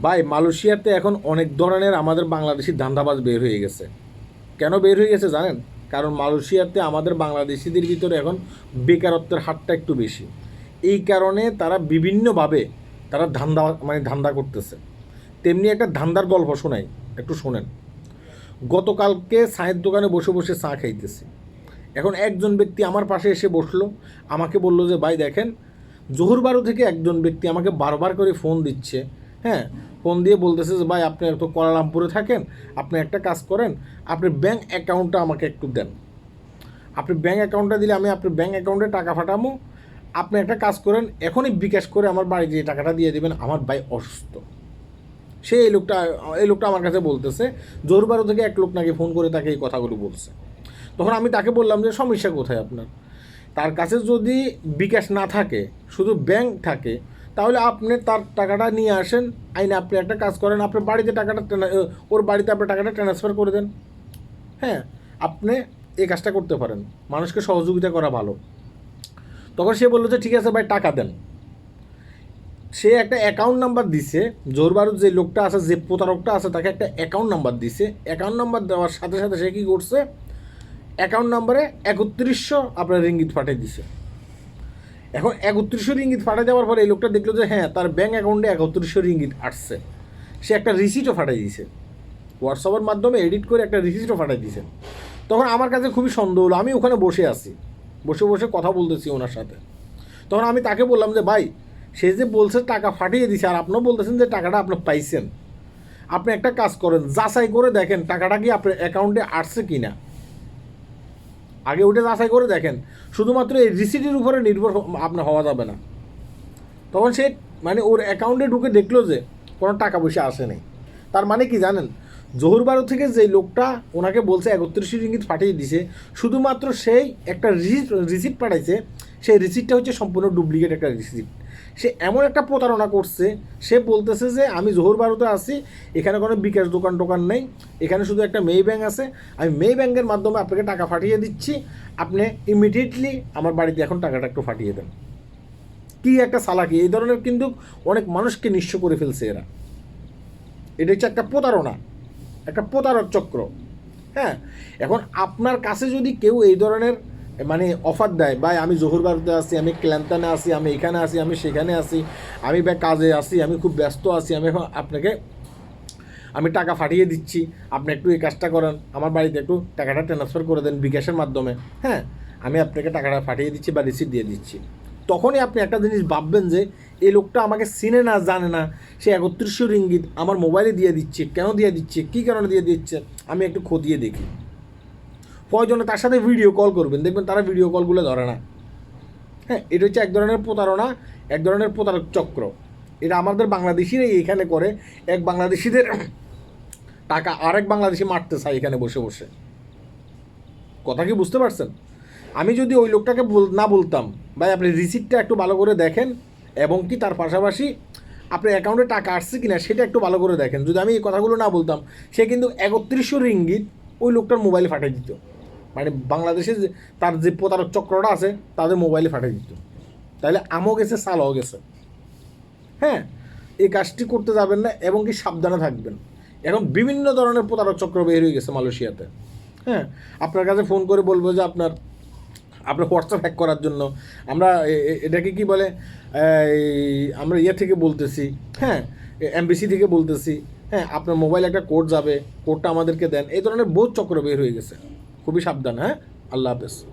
ভাই, মালয়েশিয়াতে এখন অনেক ধরনের আমাদের বাংলাদেশি ধান্দাবাজ বের হয়ে গেছে। কেন বের হয়ে গেছে জানেন? কারণ মালয়েশিয়াতে আমাদের বাংলাদেশিদের ভিতরে এখন বেকারত্বের হারটা একটু বেশি। এই কারণে তারা বিভিন্নভাবে তারা ধান্দা মানে ধান্দা করতেছে। তেমনি একটা ধান্দার গল্প শোনাই, একটু শোনেন। গতকালকে চায়ের দোকানে বসে বসে চা খাইতেছি। এখন একজন ব্যক্তি আমার পাশে এসে বসল, আমাকে বলল যে, ভাই, দেখেন, জহুরবারু থেকে একজন ব্যক্তি আমাকে বারবার করে ফোন দিচ্ছে হ্যাঁ ফোন দিয়ে বলতেছে যে, ভাই, আপনি তো কোয়ালালামপুরে থাকেন, আপনি একটা কাজ করেন, আপনি ব্যাঙ্ক অ্যাকাউন্টটা আমাকে একটু দেন। আপনি ব্যাঙ্ক অ্যাকাউন্টটা দিলে আমি আপনার ব্যাঙ্ক অ্যাকাউন্টে টাকা পাঠাবো আপনি একটা কাজ করেন, এখনই বিকাশ করে আমার বাড়ি দিয়ে টাকাটা দিয়ে দেবেন, আমার ভাই অসুস্থ। সে এই লোকটা এই লোকটা আমার কাছে বলতেছে জোরবারো থেকে এক লোক নাকি ফোন করে তাকে এই কথাগুলো বলছে। তখন আমি তাকে বললাম যে, সমস্যা কোথায় আপনার? তার কাছে যদি বিকাশ না থাকে, শুধু ব্যাংক থাকে তাহলে আপনি তার টাকাটা নিয়ে আসেন, আইনে আপনি একটা কাজ করেন আপনার বাড়িতে টাকাটা ওর বাড়িতে আপনি টাকাটা ট্রান্সফার করে দেন। হ্যাঁ আপনি এই কাজটা করতে পারেন। মানুষকে সহযোগিতা করা ভালো। তখন সে বলল যে, ঠিক আছে ভাই, টাকা দেন। সে একটা অ্যাকাউন্ট নাম্বার দিছে জোরবারুদ যে লোকটা আছে, যে প্রতারকটা আছে, তাকে একটা অ্যাকাউন্ট নাম্বার দিছে। অ্যাকাউন্ট নাম্বার দেওয়ার সাথে সাথে সে কী করছে? অ্যাকাউন্ট নাম্বারে একত্রিশশো আপনার রিঙ্গিত পাঠিয়ে দিছে। এখন একত্রিশশো রিঙ্গিত পাঠিয়ে দেওয়ার পরে এই লোকটা দেখল যে হ্যাঁ তার ব্যাঙ্ক অ্যাকাউন্টে একত্রিশশো রিঙ্গিত আসছে। সে একটা রিসিটও পাঠিয়ে দিয়েছে। হোয়াটসঅ্যাপের মাধ্যমে এডিট করে একটা রিসিটও পাঠিয়ে দিয়েছে। তখন আমার কাছে খুবই সন্দেহ হলো। আমি ওখানে বসে আছি। বসে বসে কথা বলতেছি ওনার সাথে। তখন আমি তাকে বললাম যে, ভাই, সে যে বলছে টাকা ফাটিয়ে দিছে আর আপনিও বলতেছেন যে টাকাটা আপনি পাইছেন। আপনি একটা কাজ করেন, যাচাই করে দেখেন টাকাটা কি আপনার অ্যাকাউন্টে আসছে কি না আগে ওটা যাচাই করে দেখেন। শুধুমাত্র এই রিসিটের উপরে নির্ভর আপনার হওয়া যাবে না। তখন সে মানে ওর অ্যাকাউন্টে ঢুকে দেখল যে কোনো টাকা পয়সা আসে নেই। তার মানে কি জানেন? জহুরবারু থেকে যে লোকটা ওনাকে বলছে একত্রিশ রিঙ্গিত পাঠিয়ে দিছে, শুধুমাত্র সেই একটা রিসিট রিসিট পাঠাইছে, সেই রিসিটটা হচ্ছে সম্পূর্ণ ডুপ্লিকেট একটা রিসিট। সে এমন একটা প্রতারণা করছে, সে বলতেছে যে আমি জহুরবারুতে আছি, এখানে কোনো বিকাশ দোকান টোকান নেই, এখানে শুধু একটা মেই ব্যাংক আছে, আমি মেই ব্যাংকের মাধ্যমে আপনাকে টাকা পাঠিয়ে দিচ্ছি, আপনি ইমিডিয়েটলি আমার বাড়িতে এখন টাকাটা একটু পাঠিয়ে দেন। কি একটা সালাকি, এই ধরনের কিন্তু অনেক মানুষকে নিঃস্ব করে ফেলছে এরা। এটা হচ্ছে একটা প্রতারণা, একটা প্রতারক চক্র। হ্যাঁ এখন আপনার কাছে যদি কেউ এই ধরনের মানে অফার দেয়, ভাই, আমি জহুরবারতে আছি, আমি ক্ল্যান্তানে আছি, আমি এখানে আছি, আমি সেখানে আছি, আমি বা কাজে আছি, আমি খুব ব্যস্ত আছি, আমি এখন আপনাকে, আমি টাকা পাঠিয়ে দিচ্ছি, আপনি একটু এই কাজটা করেন, আমার বাড়িতে একটু টাকাটা ট্রান্সফার করে দেন বিকাশের মাধ্যমে। হ্যাঁ আমি আপনাকে টাকাটা পাঠিয়ে দিচ্ছি বা রিসিট দিয়ে দিচ্ছি। তখনই আপনি একটা জিনিস ভাববেন যে, এই লোকটা আমাকে চিনে না, জানে না, সে একত্রিশশো রিঙ্গিত আমার মোবাইলে দিয়ে দিচ্ছে, কেন দিয়ে দিচ্ছে, কী কারণে দিয়ে দিচ্ছে? আমি একটু খতিয়ে দেখি। প্রয়োজনে তার সাথে ভিডিও কল করবেন? দেখবেন তারা ভিডিও কলগুলো ধরে না। হ্যাঁ এটা হচ্ছে এক ধরনের প্রতারণা, এক ধরনের প্রতারক চক্র। এটা আমাদের বাংলাদেশিরাই এখানে করে, এক বাংলাদেশিদের টাকা আরেক বাংলাদেশি মারতে চায় এখানে বসে বসে। কথা কি বুঝতে পারছেন? আমি যদি ওই লোকটাকে বল- না বলতাম, ভাই আপনি রিসিপ্টটা একটু ভালো করে দেখেন, এবং কি তার পাশাপাশি আপনার অ্যাকাউন্টে টাকা আসছে কিনা সেটা একটু ভালো করে দেখেন। যদি আমি এই কথাগুলো না বলতাম, সে কিন্তু একত্রিশশো রিঙ্গিত ওই লোকটার মোবাইলে পাঠিয়ে দিত। মানে বাংলাদেশে তার যে প্রতারক চক্রটা আছে, তাদের মোবাইলে পাঠিয়ে দিত। তাহলে আমও গেছে, সালও গেছে। হ্যাঁ এই কাজটি করতে যাবেন না এবং কি সাবধানে থাকবেন। এখন বিভিন্ন ধরনের প্রতারক চক্র বের হয়ে গেছে মালয়েশিয়াতে। হ্যাঁ আপনার কাছে ফোন করে বলব যে আপনার আপনার হোয়াটসঅ্যাপ হ্যাক করার জন্য। আমরা এটাকে কি বলে? আমরা ইয়ে থেকে বলতেছি হ্যাঁ এমবিসি থেকে বলতেছি হ্যাঁ আপনার মোবাইলে একটা কোড যাবে কোডটা আমাদেরকে দেন। এই ধরনের বহুত চক্র বের হয়ে গেছে। খুবই সাবধান হ্যাঁ? আল্লাহ হাফেজ।